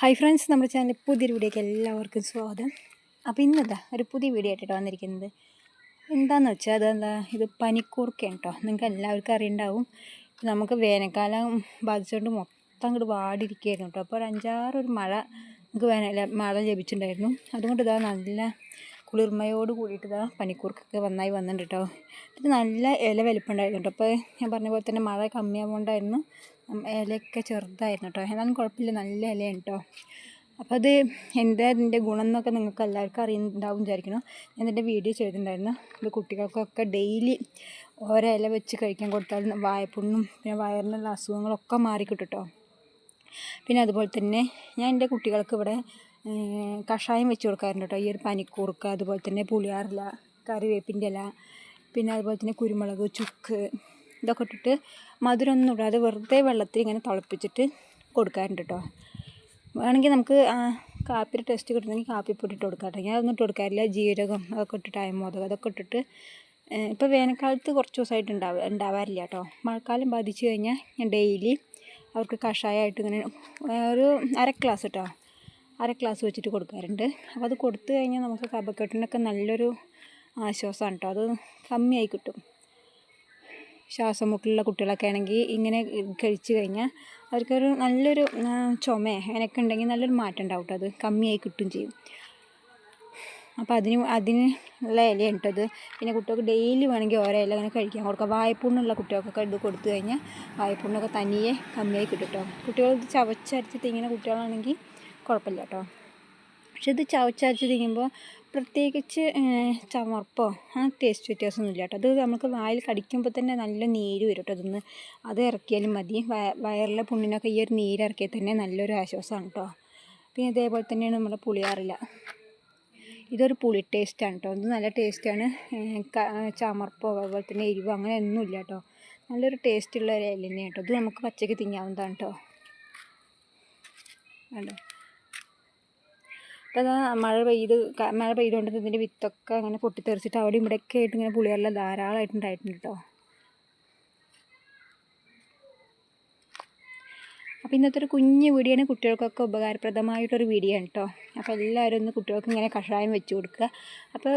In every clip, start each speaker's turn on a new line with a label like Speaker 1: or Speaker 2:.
Speaker 1: Hi friends നമ്മുടെ channel പുതിയൊരു വീഡിയോയ്ക്ക് എല്ലാവർക്കും സ്വാഗതം. അപ്പോൾ ഇന്നതാ ഒരു പുതിയ വീഡിയോ ആയിട്ടാണ് വന്നിരിക്കുന്നത്. എന്താണെന്ന് വെച്ചാൽ അതെന്താ? ഇത് പനിക്കൂർക്കയാണ് കേട്ടോ നിങ്ങൾക്ക് എല്ലാവർക്കും അറിയണ്ടാവും. നമുക്ക് വേനൽക്കാലം ബാധിച്ചുകൊണ്ട് മൊത്തം അങ്ങോട്ട് വാടിയിരിക്കുകയായിരുന്നു കേട്ടോ. അപ്പോൾ ഒരു അഞ്ചാറൊരു മഴ നമുക്ക് വേനൽ മഴ ലഭിച്ചിട്ടുണ്ടായിരുന്നു. അതുകൊണ്ട് ഇതാ നല്ല കുളിർമയോട് കൂടിയിട്ട് ഇതാ പനിക്കൂർക്കൊക്കെ വന്നായി വന്നിട്ടുണ്ട് കേട്ടോ നല്ല ഇല വലിപ്പമുണ്ടായിരുന്നു കേട്ടോ അപ്പോൾ ഞാൻ പറഞ്ഞ പോലെ തന്നെ മഴ കമ്മിയാവുകൊണ്ടായിരുന്നു ഇലയൊക്കെ ചെറുതായിരുന്നു കേട്ടോ എന്നാലും കുഴപ്പമില്ല നല്ല ഇലയാണ് കേട്ടോ അപ്പോൾ അത് എന്താ അതിന്റെ ഗുണം എന്നൊക്കെ നിങ്ങൾക്ക് എല്ലാവർക്കും അറിയുന്നുണ്ടാവും വിചാരിക്കണം ഞാൻ ഇതിന്റെ വീഡിയോ ചെയ്തിട്ടുണ്ടായിരുന്നു. ഇത് കുട്ടികൾക്കൊക്കെ ഡെയിലി ഓരോ ഇല വെച്ച് കഴിക്കാൻ കൊടുത്താൽ വായപ്പുണ്ണും പിന്നെ വയറിനുള്ള അസുഖങ്ങളൊക്കെ മാറിക്കിട്ടും കേട്ടോ പിന്നെ അതുപോലെ തന്നെ ഞാൻ എന്റെ കുട്ടികൾക്ക് ഇവിടെ കഷായം വെച്ച് കൊടുക്കാറുണ്ട് കേട്ടോ. ഈ ഒരു പനിക്കൂർക്ക അതുപോലെ തന്നെ പുളിയാറില കറിവേപ്പിന്റെ ഇല പിന്നെ അതുപോലെ തന്നെ കുരുമുളക് ചുക്ക് ഇതൊക്കെ ഇട്ടിട്ട് മധുരമൊന്നും ഇടാതെ വെറുതെ വെള്ളത്തിൽ ഇങ്ങനെ തിളപ്പിച്ചിട്ട് കൊടുക്കാറുണ്ട് കേട്ടോ. വേണമെങ്കിൽ നമുക്ക് കാപ്പിയുടെ ടേസ്റ്റ് കിട്ടണമെങ്കിൽ കാപ്പിപ്പൊടി ഇട്ട് കൊടുക്കാം കേട്ടോ. ഞാൻ അതൊന്നും ഇട്ട് കൊടുക്കാറില്ല. ജീരകം അതൊക്കെ ഇട്ടിട്ട് അയമോദകം അതൊക്കെ ഇട്ടിട്ട് ഇപ്പോൾ വേനൽക്കാലത്ത് കുറച്ച് ദിവസമായിട്ട് ഉണ്ടാവുക ഉണ്ടാവാറില്ല കേട്ടോ. മഴക്കാലം ബാധിച്ചു കഴിഞ്ഞാൽ ഞാൻ ഡെയിലി അവർക്ക് കഷായമായിട്ട് ഇങ്ങനെ ഒരു അര ഗ്ലാസ് കേട്ടോ അര ഗ്ലാസ് വെച്ചിട്ട് കൊടുക്കാറുണ്ട്. അപ്പോൾ അത് കൊടുത്തു കഴിഞ്ഞാൽ നമുക്ക് കഫക്കെട്ടിനൊക്കെ നല്ലൊരു ആശ്വാസമാണ് കേട്ടോ അത് കമ്മിയായി കിട്ടും. ശ്വാസം മുട്ടലുള്ള കുട്ടികളൊക്കെ ആണെങ്കിൽ ഇങ്ങനെ കഴിച്ചു കഴിഞ്ഞാൽ അവർക്കൊരു നല്ലൊരു ചുമ അങ്ങനെയൊക്കെ ഉണ്ടെങ്കിൽ നല്ലൊരു മാറ്റം ഉണ്ടാവും കേട്ടോ അത്. കമ്മിയായി കിട്ടും ചെയ്യും. അപ്പോൾ അതിന് അതിന് ഉള്ള ഉണ്ടത് പിന്നെ കുട്ടികൾക്ക് ഡെയിലി വേണമെങ്കിൽ ഓരോ ഇല അങ്ങനെ കഴിക്കാൻ കൊടുക്കാം. വായ്പൂണ്ണുള്ള കുട്ടികൾക്കൊക്കെ ഇത് കൊടുത്തു കഴിഞ്ഞാൽ വായ്പൂണ്ണൊക്കെ തനിയെ കമ്മിയായി കിട്ടും കേട്ടോ കുട്ടികൾ ഇത് ചവച്ചരച്ചിട്ട് ഇങ്ങനെ കുട്ടികളാണെങ്കിൽ കുഴപ്പമില്ല കേട്ടോ. പക്ഷെ ഇത് ചവച്ചരച്ച് തിന്നുമ്പോൾ പ്രത്യേകിച്ച് ചമർപ്പോ ആ ടേസ്റ്റ് വ്യത്യാസമൊന്നുമില്ല കേട്ടോ. അത് നമുക്ക് വായിൽ കടിക്കുമ്പോൾ തന്നെ നല്ല നീര് വരും കേട്ടോ. അതൊന്ന് അത് ഇറക്കിയാലും മതി. വയറിലെ പുണ്ണിനൊക്കെ ഈ ഒരു നീര് ഇറക്കിയാൽ തന്നെ നല്ലൊരു ആശ്വാസമാണ് കേട്ടോ. പിന്നെ ഇതേപോലെ തന്നെയാണ് നമ്മുടെ പുളിയാറില്ല ഇതൊരു പുളി ടേസ്റ്റാണ് കേട്ടോ. ഇത് നല്ല ടേസ്റ്റാണ് ചമർപ്പോ അതുപോലെ തന്നെ എരിവോ അങ്ങനെ ഒന്നുമില്ല കേട്ടോ. നല്ലൊരു ടേസ്റ്റുള്ള ഒരു ഇല തന്നെയാണ് കേട്ടോ. ഇത് നമുക്ക് പച്ചയ്ക്ക് തിങ്ങാവുന്നതാണ് കേട്ടോ. കണ്ടോ? അപ്പോൾ മഴ പെയ്ത് മഴ പെയ്തുകൊണ്ട് ഇതിന്റെ വിത്തൊക്കെ അങ്ങനെ പൊട്ടിത്തെറിച്ചിട്ട് അവിടെ ഇവിടെയൊക്കെ ആയിട്ട് ഇങ്ങനെ പുളിയെല്ലാം ധാരാളമായിട്ടുണ്ടായിട്ടുണ്ട് കേട്ടോ. അപ്പോൾ ഇന്നത്തെ ഒരു കുഞ്ഞ് വീഡിയോയാണ് കുട്ടികൾക്കൊക്കെ ഉപകാരപ്രദമായിട്ടൊരു വീഡിയോ ആണ് കേട്ടോ. അപ്പോൾ എല്ലാവരും ഒന്ന് കുട്ടികൾക്ക് ഇങ്ങനെ കഷായം വെച്ച് കൊടുക്കുക. അപ്പോൾ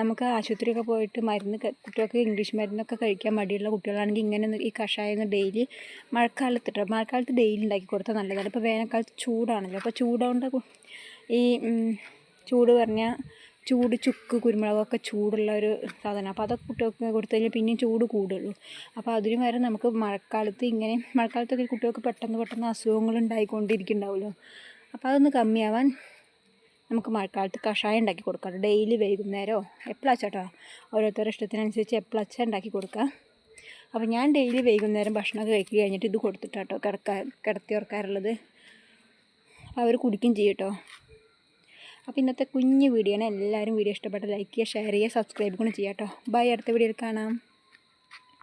Speaker 1: നമുക്ക് ആശുപത്രിയൊക്കെ പോയിട്ട് മരുന്ന് കുട്ടികൾക്ക് ഇംഗ്ലീഷ് മരുന്നൊക്കെ കഴിക്കാൻ മടിയുള്ള കുട്ടികളാണെങ്കിൽ ഇങ്ങനെ ഈ കഷായം ഡെയിലി മഴക്കാലത്ത് മഴക്കാലത്ത് ഡെയിലി ഉണ്ടാക്കി കൊടുത്താൽ നല്ലതാണ്. ഇപ്പോൾ വേനൽക്കാലത്ത് ചൂടാണല്ലോ. അപ്പോൾ ചൂടുകൊണ്ട് ഈ ചൂട് പറഞ്ഞ ചൂട് ചുക്ക് കുരുമുളകൊക്കെ ചൂടുള്ള ഒരു സാധനം. അപ്പോൾ അതൊക്കെ കുട്ടികൾക്ക് കൊടുത്തു കഴിഞ്ഞാൽ പിന്നെയും ചൂട് കൂടുള്ളൂ. അപ്പോൾ അതിന് വരെ നമുക്ക് മഴക്കാലത്ത് ഇങ്ങനെ മഴക്കാലത്തൊക്കെ കുട്ടികൾക്ക് പെട്ടെന്ന് പെട്ടെന്ന് അസുഖങ്ങൾ ഉണ്ടായിക്കൊണ്ടിരിക്കുന്നുണ്ടാവുമല്ലോ. അപ്പോൾ അതൊന്ന് കമ്മിയാവാൻ നമുക്ക് മഴക്കാലത്ത് കഷായം ഉണ്ടാക്കി കൊടുക്കാം. ഡെയിലി വൈകുന്നേരമോ എപ്പോഴാ ചേട്ടാ? ഓരോരുത്തരുടെ ഇഷ്ടത്തിനനുസരിച്ച് എപ്പോഴാച്ചാൽ ഉണ്ടാക്കി കൊടുക്കാം അപ്പോൾ ഞാൻ ഡെയിലി വൈകുന്നേരം ഭക്ഷണമൊക്കെ കഴിക്കുക കഴിഞ്ഞിട്ട് ഇത് കൊടുത്തിട്ടാട്ടോ കിടക്കാൻ കിടത്തി ഉറക്കാറുള്ളത്. അവർ കുടിക്കും ചെയ്യും കേട്ടോ അപ്പോൾ ഇന്നത്തെ കുഞ്ഞ് വീഡിയോ ആണ് എല്ലാവരും വീഡിയോ ഇഷ്ടപ്പെട്ട ലൈക്ക് ചെയ്യുക ഷെയർ ചെയ്യുക സബ്സ്ക്രൈബ് കൂടെ ചെയ്യാം കേട്ടോ ബൈ അടുത്ത വീഡിയോയിൽ കാണാം.